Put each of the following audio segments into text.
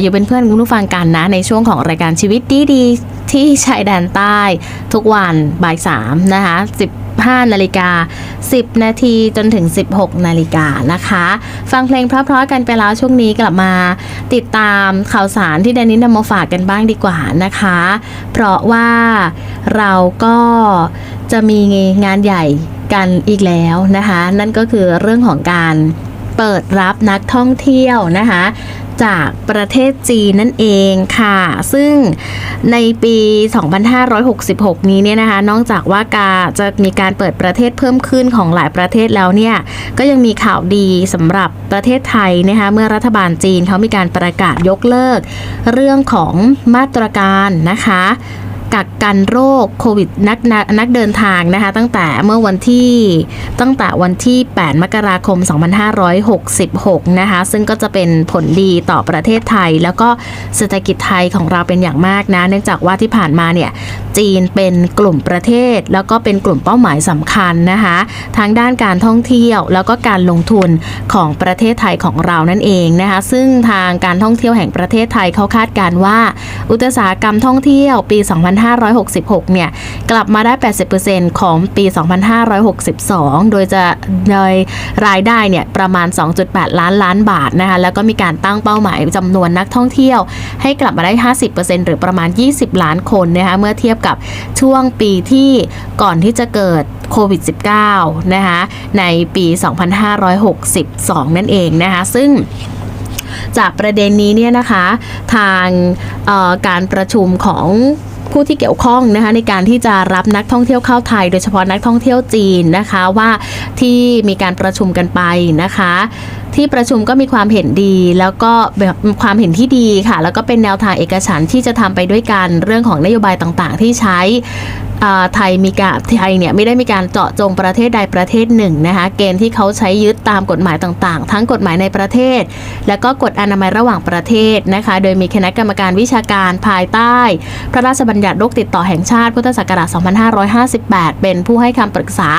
อยู่เป็นเพื่อนคุณผู้ฟังกันนะ ในช่วงของรายการชีวิตดีๆ ที่ชายแดนใต้ ทุกวันบ่ายสามนะคะ15นาฬิกา 10 นาทีจนถึง 16 นาฬิกานะคะ ฟังเพลงเพราะๆกันไปแล้วช่วงนี้กลับมา ติดตามข่าวสารที่แดนนินำมาฝากกันบ้างดีกว่านะคะ เพราะว่าเราก็จะมีงานใหญ่กันอีกแล้วนะคะ นั่นก็คือเรื่องของการเปิดรับนักท่องเที่ยวนะคะ จากประเทศจีนนั่นเองค่ะ ซึ่งในปี 2566 นี้เนี่ยนะคะ นอกจากว่าการจะมีการเปิดประเทศเพิ่มขึ้นของหลายประเทศแล้วเนี่ย ก็ยังมีข่าวดีสำหรับประเทศไทยนะคะ เมื่อรัฐบาลจีนเขามีการประกาศยกเลิก เรื่องของมาตรการนะคะ กักกันโรคโควิดนักนักนักเดินทางนะคะตั้งแต่เมื่อวันที่ตั้งแต่วันที่ 8 มกราคม 2566 นะคะซึ่งก็จะเป็นผลดีต่อประเทศไทย แล้วก็เศรษฐกิจไทยของเราเป็นอย่างมากนะ เนื่องจากว่าที่ผ่านมาเนี่ยจีนเป็นกลุ่มประเทศ แล้วก็เป็นกลุ่มเป้าหมายสำคัญนะคะทางด้านการท่องเที่ยวแล้วก็การลงทุนของประเทศไทยของเรานั่นเองนะคะซึ่งทางการท่องเที่ยวแห่งประเทศไทยเขาคาดการณ์ว่า อุตสาหกรรมท่องเที่ยวปี 2 2566 เนี่ย กลับมาได้ 80%ของปี 2562 โดยจะโดยรายได้เนี่ย ประมาณ 2.8 ล้านล้านบาทนะคะ แล้วก็มีการตั้งเป้าหมายจำนวนนักท่องเที่ยว ให้กลับมาได้ 50%หรือประมาณ 20 ล้านคนนะคะ เมื่อเทียบกับช่วงปีที่ก่อนที่จะเกิดโควิด -19 นะคะ ในปี 2562 นั่นเองนะคะ ซึ่งจากประเด็นนี้เนี่ยนะคะ ทางการประชุมของ ผู้ที่เกี่ยวข้องนะคะในการที่จะรับนักท่องเที่ยวเข้าไทย โดยเฉพาะนักท่องเที่ยวจีนนะคะว่าที่มีการประชุมกันไปนะคะที่ประชุมก็มีความเห็นดีแล้วก็แบบความเห็นที่ดีค่ะ แล้วก็เป็นแนวทางเอกฉันที่จะทำไปด้วยกันเรื่องของนโยบายต่างๆ ที่ใช้ ไทยมีการไทยเนี่ยไม่ได้มีการเจาะจงประเทศใดประเทศหนึ่งนะคะเกณฑ์ที่เขาใช้ยึดตามกฎหมายต่างๆ ทั้งกฎหมายในประเทศ แล้วก็กฎอนามัยระหว่างประเทศนะคะโดยมีคณะกรรมการวิชาการภายใต้ พระราชบัญญัติโรคติดต่อแห่งชาติพุทธศักราช 2558 เป็นผู้ให้คำปรึกษา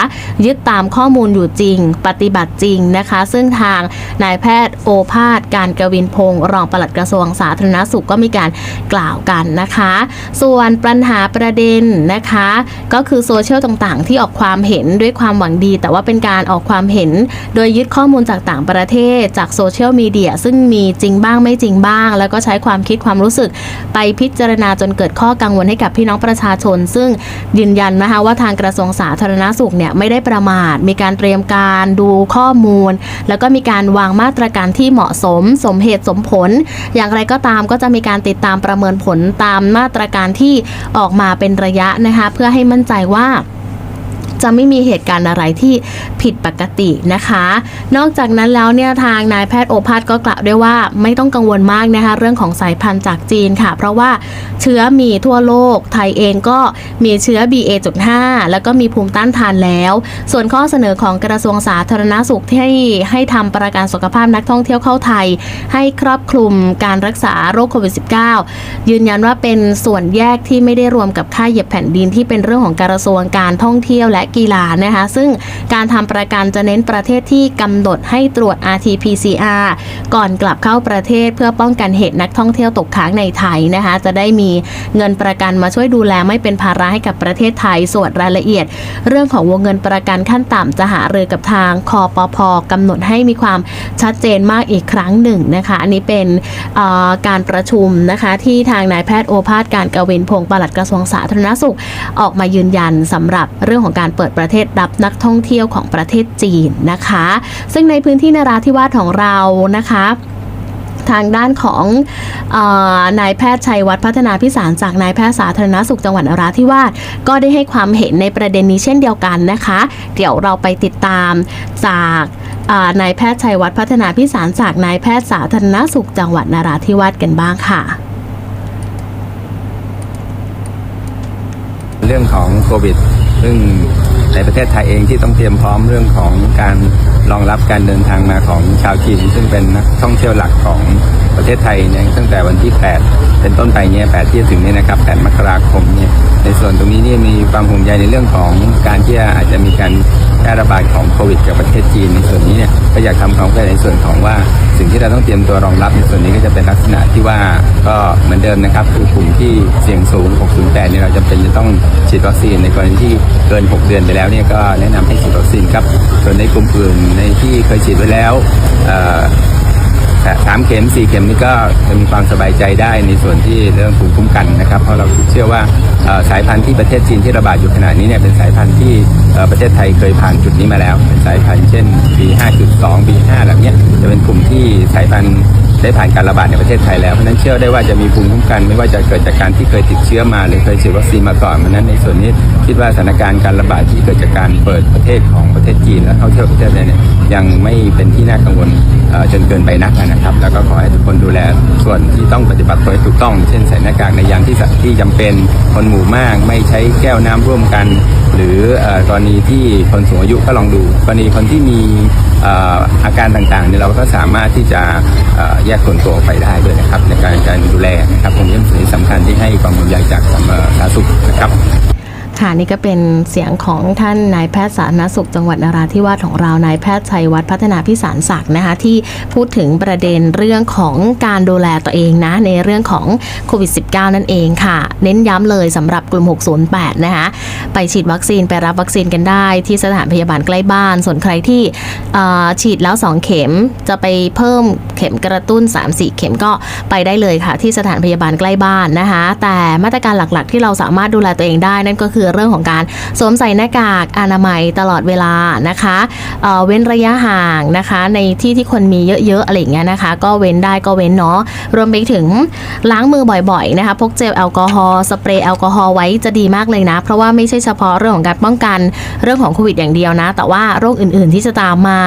ยึดตามข้อมูลอยู่จริง ปฏิบัติจริงนะคะ ซึ่งทางนายแพทย์โอภาสการกวินพงศ์รองปลัดกระทรวงสาธารณสุขก็มีการกล่าวกันนะคะ ส่วนปัญหาประเด็นนะคะก็คือโซเชียลต่างๆ ที่ออกความเห็นด้วยความหวังดี แต่ว่าเป็นการออกความเห็น โดยยึดข้อมูลจากต่างประเทศจากโซเชียลมีเดียซึ่งมีจริงบ้างไม่จริงบ้าง แล้วก็ใช้ความคิดความรู้สึกไปพิจารณาจนเกิดข้อกังวลให้กับพี่น้องประชาชน ซึ่งยืนยันนะคะว่าทางกระทรวงสาธารณสุขเนี่ยไม่ได้ประมาท มีการเตรียมการดูข้อมูล แล้วก็มีการวางมาตรการที่เหมาะสม สมเหตุสมผล อย่างไรก็ตามก็จะมีการติดตามประเมินผลตามมาตรการที่ออกมาเป็นระยะนะคะเพื่อให้มั่นใจว่า จะไม่มีเหตุการณ์อะไรที่ผิดปกตินะคะ นอกจากนั้นแล้วเนี่ยทางนายแพทย์โอภาสก็กล่าวด้วยว่าไม่ต้องกังวลมากนะคะเรื่องของสายพันธุ์จากจีนค่ะ เพราะว่าเชื้อมีทั่วโลก ไทยเองก็มีเชื้อ BA.5 แล้วก็มีภูมิต้านทานแล้ว ส่วนข้อเสนอของกระทรวงสาธารณสุขที่ให้ให้ทำประกันสุขภาพนักท่องเที่ยวเข้าไทย ให้ครอบคลุมการรักษาโรคโควิด -19 ยืนยันว่าเป็นส่วนแยกที่ไม่ได้รวมกับค่าเหยียบแผ่นดินที่เป็นเรื่องของกระทรวงการท่องเที่ยวและกีฬานะคะ ซึ่งการทำประกันจะเน้นประเทศที่กำหนดให้ตรวจ RT-PCR ก่อนกลับเข้าประเทศเพื่อป้องกันเหตุนักท่องเที่ยวตกค้างในไทยนะคะ จะได้มีเงินประกันมาช่วยดูแลไม่เป็นภาระให้กับประเทศไทยส่วนรายละเอียด เรื่องของวงเงินประกันขั้นต่ำจะหารือกับทางคอปพกำหนดให้มีความชัดเจนมากอีกครั้งหนึ่งนะคะ อันนี้เป็นการประชุมนะคะที่ทางนายแพทย์โอภาสการกวินพงศ์ปลัดกระทรวงสาธารณสุข ออกมายืนยันสำหรับเรื่องของการเปิดประเทศรับนักท่องเที่ยวของประเทศจีนนะคะ ซึ่งในพื้นที่นราธิวาสของเรานะคะทางด้านของออนายแพทย์ชัยวัฒน์พัฒนาพิสารจากนายแพทย์สาธารณสุขจังหวัดนราธิวาสก็ได้ให้ความเห็นในประเด็นนี้เช่นเดียวกันนะคะ เดี๋ยวเราไปติดตามจากนายแพทย์ชัยวัฒน์พัฒนาพิสารจากนายแพทย์สาธารณสุขจังหวัดนราธิวาสกันบ้างค่ะ เรื่องของโควิดซึ่ง ในประเทศไทยเองที่ต้องเตรียมพร้อมเรื่องของการรองรับการเดินทางมาของชาวจีนซึ่งเป็นนักท่องเที่ยวหลักของประเทศไทยเนี่ยตั้งแต่วันที่ 8 เป็นต้นไปเนี่ย8ที่จะถึงเนี่ยนะครับ 8 มกราคมเนี่ย ในส่วนตรงนี้เนี่ยมีความห่วงใยในเรื่องของการที่อาจจะมีการแพร่ระบาดของโควิดจากประเทศจีนในส่วนนี้เนี่ยก็อยากทำความเข้าใจในส่วนของว่า สิ่งที่เราต้องเตรียมตัวรองรับในส่วนนี้ก็จะเป็นลักษณะที่ว่าก็เหมือนเดิมนะครับคือกลุ่มที่เสี่ยงสูง 608 เนี่ยเราจำเป็นจะต้องฉีดวัคซีนในกรณีที่เกิน 6 เดือนไปแล้วเนี่ยก็แนะนำให้ฉีดวัคซีนครับส่วนในกลุ่มอื่นในที่เคยฉีดไว้แล้วอ่อแต่ สามเข็มสี่เข็มนี่ก็จะมีความสบายใจได้ในส่วนที่เรื่องภูมิคุ้มกันนะครับเพราะเราเชื่อว่าสายพันธุ์ที่ประเทศจีนที่ระบาดอยู่ขณะนี้เนี่ยเป็นสายพันธุ์ที่ประเทศไทยเคยผ่านจุดนี้มาแล้ว เป็นสายพันธุ์เช่น B5.2 B5 แบบนี้จะเป็นกลุ่มที่สายพันธุ์ ได้ผ่านการระบาดในประเทศไทยแล้วเพราะนั้นเชื่อได้ว่าจะมีภูมิคุ้มกัน ไม่ว่าจะเกิดจากการที่เคยติดเชื้อมา หรือเคยฉีดวัคซีนมาก่อนเพราะนั้นในส่วนนี้คิดว่าสถานการณ์การระบาดที่เกิดจากการเปิดประเทศของประเทศจีนและท่องเที่ยวประเทศไทยเนี่ยยังไม่เป็นที่น่ากังวลจนเกินไปนักนะครับ แล้วก็ขอให้ทุกคนดูแลส่วนที่ต้องปฏิบัติตัวให้ถูกต้อง เช่นใส่หน้ากากในยามที่ที่จำเป็นคนหมู่มาก ไม่ใช้แก้วน้ำร่วมกัน หรือเอ่อกรณีที่คนสูงอายุก็ลองดู กรณีคนที่มีอาการต่างๆเนี่ยเราก็สามารถที่จะแยกส่วนตัวไปได้ด้วยนะครับในการการดูแลนะครับผมยังสิ่งสำคัญที่ให้ความห่วงใยจากสาธารณสุขนะครับ ค่ะนี่ก็เป็นเสียงของท่านนายแพทย์สาธารณสุขจังหวัดนราธิวาสของเรานายแพทย์ชัยวัฒน์พัฒนาพิสารศักดิ์นะคะที่พูดถึงประเด็นเรื่องของการดูแลตัวเองนะในเรื่องของโควิด -19 นั่นเองค่ะ เน้นย้ำเลยสำหรับกลุ่ม 608 นะคะไปฉีดวัคซีนไปรับวัคซีนกันได้ที่สถานพยาบาลใกล้บ้าน ส่วนใครที่ฉีดแล้ว 2 เข็มจะไปเพิ่มเข็มกระตุ้น 3-4 เข็มก็ไปได้เลยค่ะ ที่สถานพยาบาลใกล้บ้านนะคะแต่มาตรการหลักๆ ที่เราสามารถดูแลตัวเองได้นั่นก็คือเรื่องของการสวมใส่หน้ากากอนามัยตลอดเวลานะคะเเว้นระยะห่างนะคะ ในที่ที่คนมีเยอะๆอะไรอย่างเงี้ยนะคะ ก็เว้นได้ก็เว้นเนาะรวมไปถึงล้างมือบ่อยๆนะคะพกเจลแอลกอฮอล์สเปรย์แอลกอฮอล์ไว้จะดีมากเลยนะ เพราะว่าไม่ใช่เฉพาะเรื่องของการป้องกันเรื่องของโควิดอย่างเดียวนะ แต่ว่าโรคอื่นๆที่จะตามมา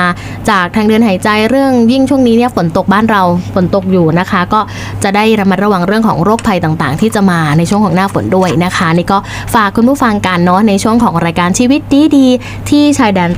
จากทางเดินหายใจเรื่องยิ่งช่วงนี้เนี่ยฝนตกบ้านเราฝนตกอยู่นะคะ ก็จะได้ระมัดระวังเรื่องของโรคภัยต่างๆ ที่จะมาในช่วงของหน้าฝนด้วยนะคะ นี่ก็ฝากคุณผู้ฟังกันเนาะในช่วงของรายการชีวิตดีๆที่ชายแดน